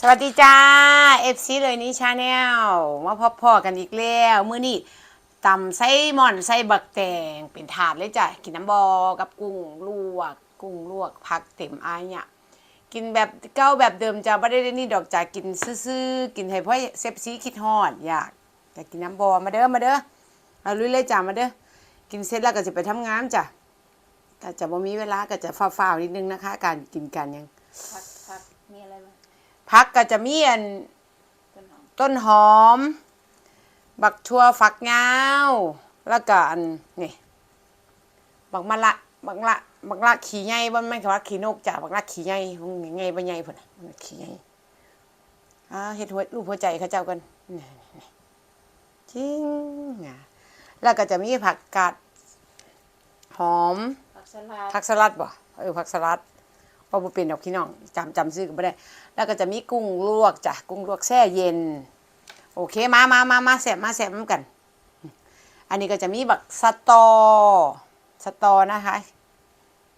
สวัสดีจ้าเอฟซีเลยนี่ชาแนลมาพบพ่อกันอีกแล้วมื้อนี้ตำไส้หม่อนไส้บักแตงเป็นถาดเลยจ้ะกินน้ำบอกับกุ้งลวก กุ้งลวกผักเต็มอายเนี่ยกินแบบเก้าแบบเดิมจ้าไม่ได้นี่ดอกจ้ากินซื่อๆกินให้พ่อเซฟซีคิดฮอดอยากจะกินน้ำบอมาเด้อมาเด้อเอาลุยเลยจ้ามาเด้อกินเสร็จแล้วก็จะไปทำงานจ้ะแต่จะบ่มีเวลาก็จะฟ้าวๆนิดนึงนะคะ การกินกันยังผักผักมีอะไรบ้าง พักก็จะมีอันต้นหอมต้นหอมบักทั่วฝักยาวแล้วก็อันนี่บักมะละบักละบักละขี่ใหญ่บ่แม่นคือว่าขี่นกจ้ะบักละขี่ใหญ่พวกนี้ใหญ่บ่ใหญ่พุ่นน่ะมันขี่ใหญ่อ่าเฮ็ดหัวรูปหัวใจเขาเจ้ากันนี่นี่จริงอะแล้วก็จะมีผักกาดหอมผักสลัดผักสลัดบ่เออผักสลัด เพราะบ่เป็นดอกพี่น้องจำจำซื้อก็บ่ได้ แล้วก็จะมีกุ้งลวกจ้ะกุ้งลวกแช่เย็น โอเคมามามามาแสบมาแสบน้ำกัน อันนี้ก็จะมีบักสตอสตอนะคะ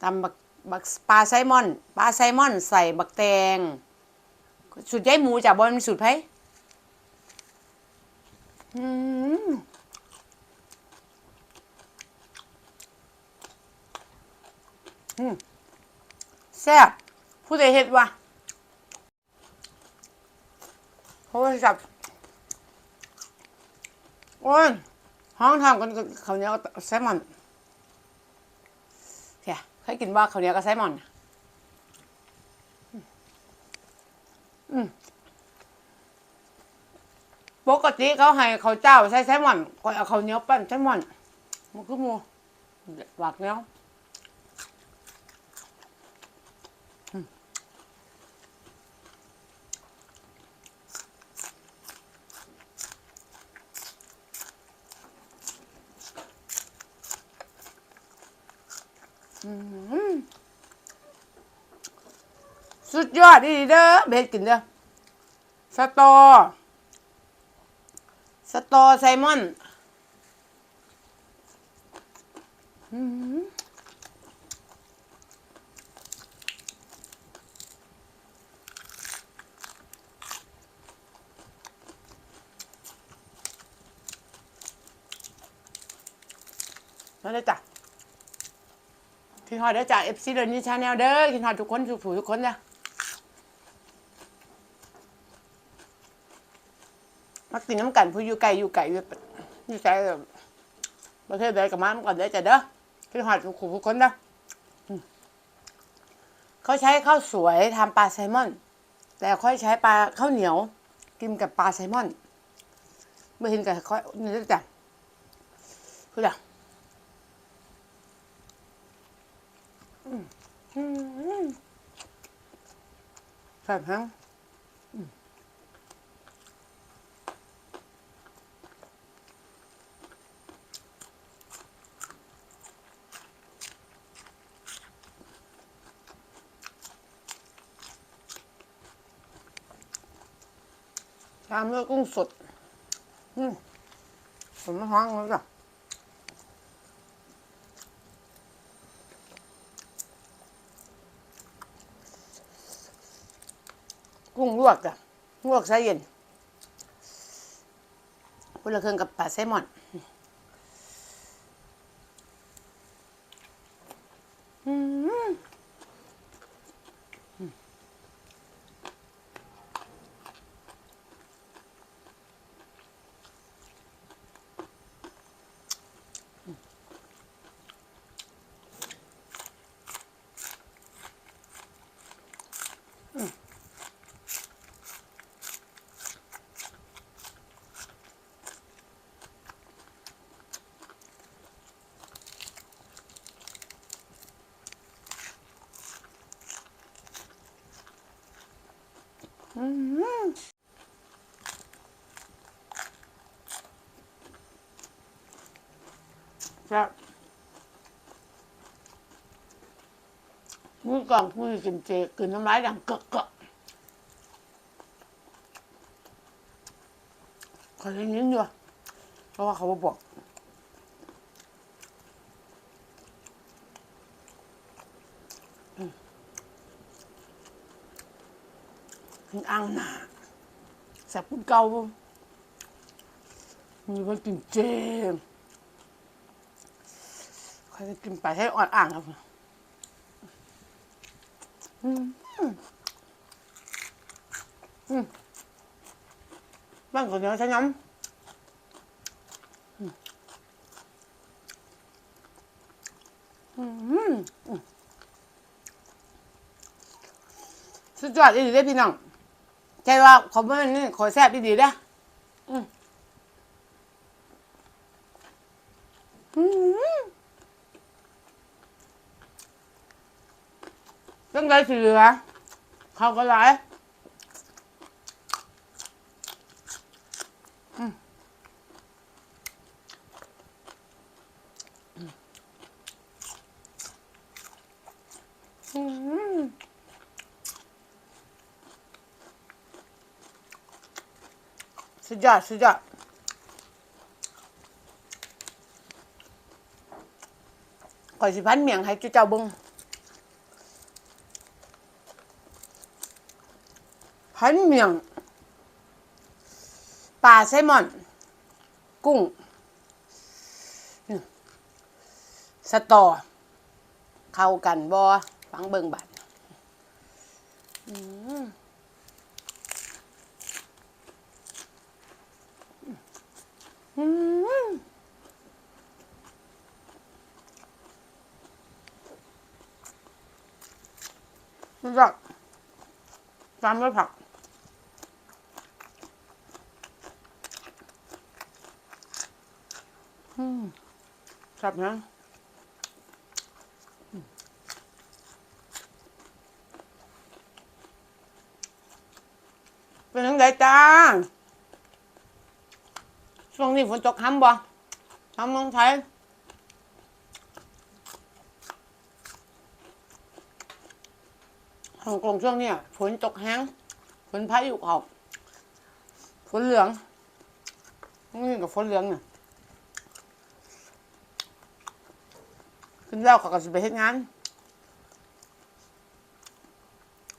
ตำบักบักปลาไซมอนปลาไซมอน ใส่บักแตงสูตรยายหมูจ้ะบอลมันสูตรไผอืมอืมแซ่บผู้ใดเฮ็ดวะโอ้ยจับโอ้ยห้องทำกันกับข้าเนี้ยกับแซลมอนเสียเคยกินว่าเขาเนี้ยกับแซลมอนอืมปกติเขาให้เขาเจ้าใส่แซลมอนก็เอาข้าเนี้ยปั้นแซลมอนมันคือมูหวักเนี้ย สุดยอดดีเด้อเบ็ดกินเด้อสตอ สตอไซมอนอืมนั่นเลยจ้ะ คิดฮอดเด้จากเอฟซีเดนี่ชาแนลเด้อคิดฮอดทุกคนทุกผู้ทุกคนจ้ะมักกินน้ำกันผู้อยู่ไกลอยู่ไกลอยู่อยู่ไกลแบบประเทศใดกับมาน้ำกันได้จ้ะเด้อคิดฮอดทุกผู้ทุกคนจ้ะเขาใช้ข้าวสวยทำปลาแซลมอน แต่ค่อยใช้ปลาข้าวเหนียว กินกับปลาแซลมอนไม่เห็นกับค่อยนี่เด้อจ้ะคือจ้ะ แซ่บแฮงอืมตามด้วยกุ้งสด อืมผมไม่ห้องแล้วจ้ะ กุ้งลวกจ้ะลวกใส่เย็นคนละเครื่องกับปลาแซลมอนอืมอืม ครับมือกล่องมือกินเจกินน้ำลายดังเกะเกะเขาได้ยินอยู่เพราะว่าเขาบอกขึ้นอ่างหนาแซ่บกุ้งเก่ามีคนกินเจ ใครจะกินไปให้อ่อนอ่างครับอืมอืมบ้านคนเดียวใช่ย้ำอืมสุดยอดอีดีเด้พี่น้องใจว่าเขาไม่นี่ขอแซ่บดีๆเด้ออืม เรื่องไรสิเหลือเขาก็ไรอืมอืมสุดยอดสุดยอดก่อยสิพันเมียงให้จุเจ้าบึง พันเมียงปลาไซลมอน กุ้ง สตอ เข้ากันบ่ฟังเบิงบัดอืมอืมสุดยอดตามด้วยผัก อืม ครับนะเป็นยังไงจ้าช่วงนี้ฝนตกห้ำบ่ห้ำเมืองไทยฮ่องกงช่วงนี้ฝนตกแห้งฝนพายุออกฝนเหลืองนี่กับฝนเหลืองเนี่ย ขึ้นเล้วเขาก็สิไปเฮ็ดงาน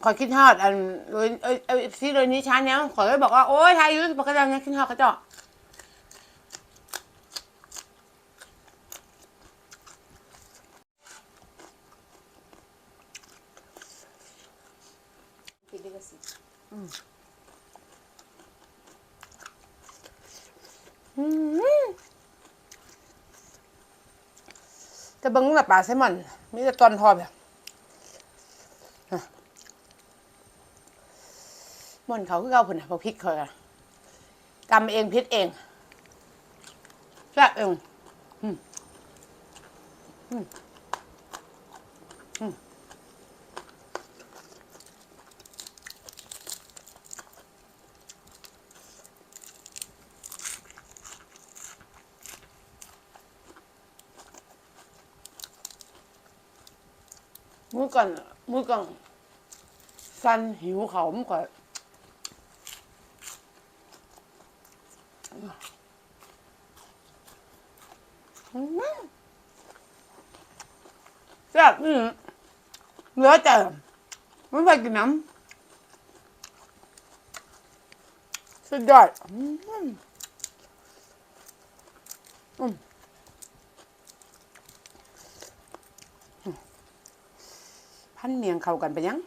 ขอยคิดทอดอันเลยเอ้ยเอ้ยซีเลยนี้ช้าเนี้ยขอยเลยบอกว่า โอ๊ยทายอยุทธปกติเนี่ยคิดทอดเขาเจ้าปิดลิขสิทธิ์ อืม จะเบิ้งแบบปลาไซลมอนมีแต่ตอนทอดแบบฮะม่อนเขาคือเอาผุนน่ะพอพริกเขาอะกำเองพิษเองแซ่บเองอืมอืมอืม อก่อนมือก่อนสันหิวเขามือก่อนแซ่บนี่เหลือแต่ไม่ไปกินน้ำสุดยอดอืมอืม พั นเมียงเข้ากันไปยัง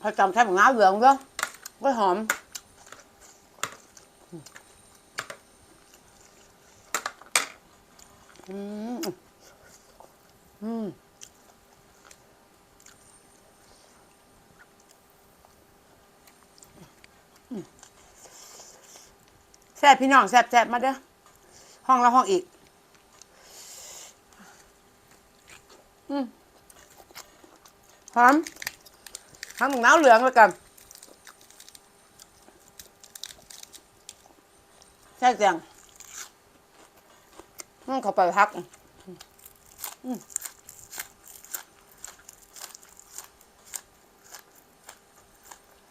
พอจำใช้ของงาเหลืองด้วยก็หอม อืม อืมแซ่บพี่น้องแซ่บแซ่บมาเด้อห้องละห้องอีก อืมหอม หอมหมกน้าวเหลืองแล้วกันใช่จังอืมเขาไปพักอืม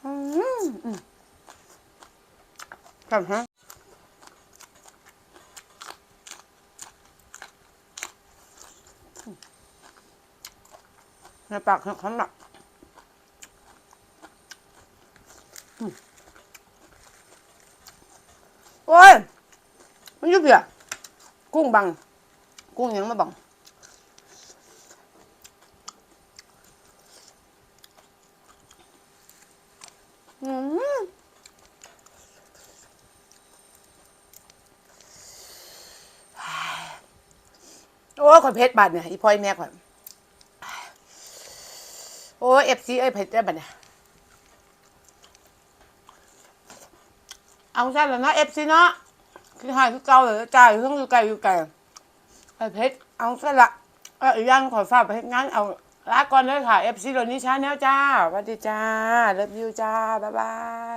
อืมอืมครับฮะในปากเขาหนักอืม โอ้ยมันยุบเพียกุ้งบัง กุ้งยังไมาบังอืมโอ้ยคนเพชรบาดเนี่ยอีพ่อยแม่ข่อยโอ้เอฟซีเอ้เพชรได้บัดเนี่ย เอาใช่แล้วเนะเอฟซีเนาะคือหายคือเก่าเลยจ่ายเครื่องอยู่ไกลอยู่ไกลไอ้เพชรเอาซะละเออย่างขอฝากไปเพชรงานเอาลาก่อนเลยค่ะเอฟซีโรนี้ชาแนลจ้าสวัสดีจ้าเลิฟยูจ้าบ๊ายบาย